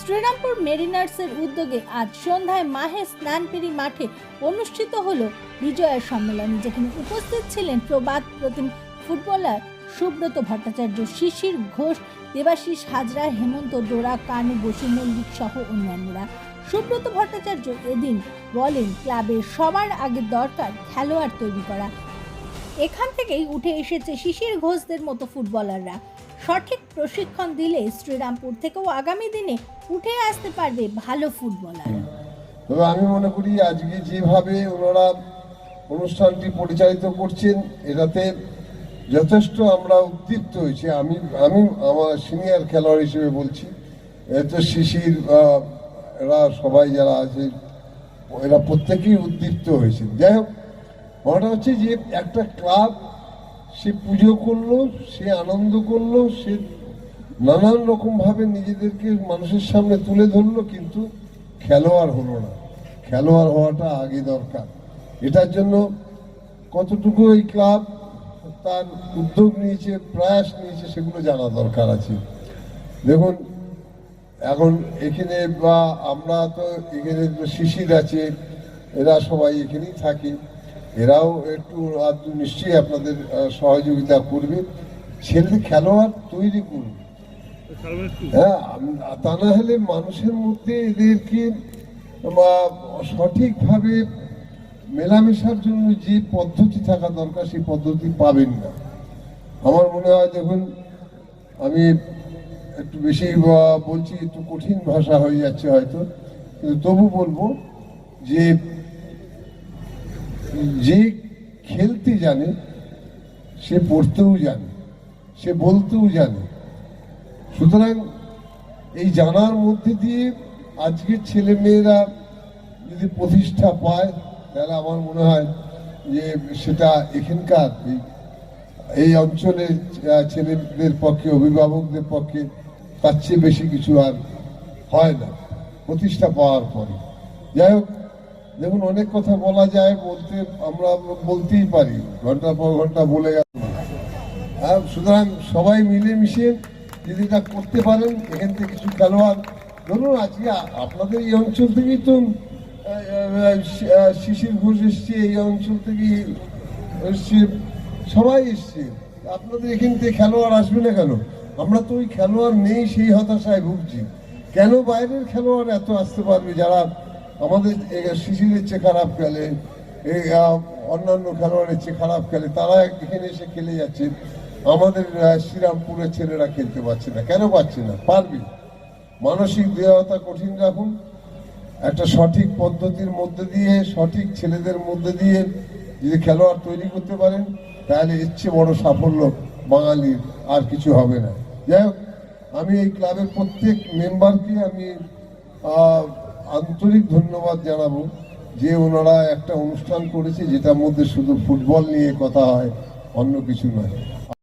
শ্রীরামপুর মেরিনার্সের উদ্যোগে আজ সন্ধ্যায় মাহে স্নানপিরি মাঠে অনুষ্ঠিত হলো বিজয়া সম্মেলনী, যেখানে উপস্থিত ছিলেন প্রবাদ প্রতিম ফুটবলার সুব্রত ভট্টাচার্য, শিশির ঘোষ, দেবাশিস হাজরা, হেমন্ত দোরা কানু বসু, মল্লিক সহ অন্যান্যরা। সুব্রত ভট্টাচার্য এদিন বলেন ক্লাবের সবার আগে দরকার খেলোয়াড় তৈরি করা। এখান থেকেই উঠে এসেছে শিশির ঘোষদের মতো ফুটবলাররা। সঠিক প্রশিক্ষণ দিলে শ্রীরামপুর থেকেও আগামী দিনে উঠে আসতে পারবে ভালো ফুটবলার। তবে আমি মনে করি আজকে যেভাবে ওনারা অনুষ্ঠানটি পরিচালিত করছেন, এটাতে যথেষ্ট আমরা উদ্দীপ্ত হয়েছি। আমি আমি আমার সিনিয়র খেলোয়াড় হিসেবে বলছি এত শিশির এরা সবাই যারা আছে, এরা প্রত্যেকেই উদ্দীপ্ত হয়েছে যাই হোক মনে হচ্ছে যে একটা ক্লাব, সে পুজো করল, সে আনন্দ করল, সে নানান রকম ভাবে নিজেদেরকে মানুষের সামনে তুলে ধরলো, কিন্তু খেলোয়াড় হলো না। খেলোয়াড় হওয়াটা আগে দরকার। এটার জন্য কতটুকু এই ক্লাব তার উদ্যোগ নিয়েছে, প্রয়াস নিয়েছে, সেগুলো জানা দরকার আছে। দেখুন, এখন এখানে বা আমরা তো এখানে শিশির আছে, এরা সবাই এখানেই থাকে। এরাও একটু আধটু নিশ্চয়ই আপনাদের সহযোগিতা করবে। ছেলে খেলোয়াড় তৈরি করবে। হ্যাঁ তা না হলে মানুষের মধ্যে এদেরকে বা সঠিকভাবে মেলামেশার জন্য যে পদ্ধতি থাকা দরকার, সেই পদ্ধতি পাবেন না। আমার মনে হয় দেখুন, আমি একটু বেশি বলছি, একটু কঠিন ভাষা হয়ে যাচ্ছে হয়তো। কিন্তু তবু বলব যে যে খেলতে জানে, সে পড়তেও জানে, সে বলতেও জানে। সুতরাং এই জানার মধ্যে দিয়ে আজকের ছেলে মেয়েরা যদি প্রতিষ্ঠা পায়, তাহলে আমার মনে হয় যে সেটা এখানকার এই- অঞ্চলের ছেলেদের পক্ষে, অভিভাবকদের পক্ষে তার চেয়ে বেশি কিছু আর হয় না, প্রতিষ্ঠা পাওয়ার পরে। যাই হোক দেখুন অনেক কথা বলা যায় বলতে আমরা বলতেই পারি ঘণ্টা পর ঘণ্টা বলে গেল হ্যাঁ, সুতরাং সবাই মিলেমিশে যদি এটা করতে পারেন এখান থেকে কিছু খেলোয়াড়। ধরুন আজকে আপনাদের এই অঞ্চল থেকেই তো শিশির ঘোষ এসছে এই অঞ্চল থেকেই এসছে সবাই এসছে। আপনাদের এখান থেকে খেলোয়াড় আসবে না কেন? আমরা তো ওই খেলোয়াড় নেই সেই হতাশায় ভুগছি। কেন বাইরের খেলোয়াড় এত আসতে পারবে যারা আমাদের শিশিরের চেয়ে খারাপ খেলে অন্যান্য খেলোয়াড়ের চেয়ে খারাপ খেলে, তারা এখানে এসে খেলে যাচ্ছে। আমাদের শ্রীরামপুরের ছেলেরা খেলতে পারছে না। কেন পারছে না? পারবে। মানসিক দেহতা কঠিন রাখুন। একটা সঠিক পদ্ধতির মধ্যে দিয়ে, সঠিক ছেলেদের মধ্যে দিয়ে যদি খেলোয়াড় তৈরি করতে পারেন, তাহলে চেয়ে বড় সাফল্য বাঙালির আর কিছু হবে না। যাই হোক, আমি এই ক্লাবের প্রত্যেক মেম্বারকে আমি আন্তরিক ধন্যবাদ জানাব যে ওনারা একটা অনুষ্ঠান করেছে যেটার মধ্যে শুধু ফুটবল নিয়ে কথা হয়, অন্য কিছু নয়।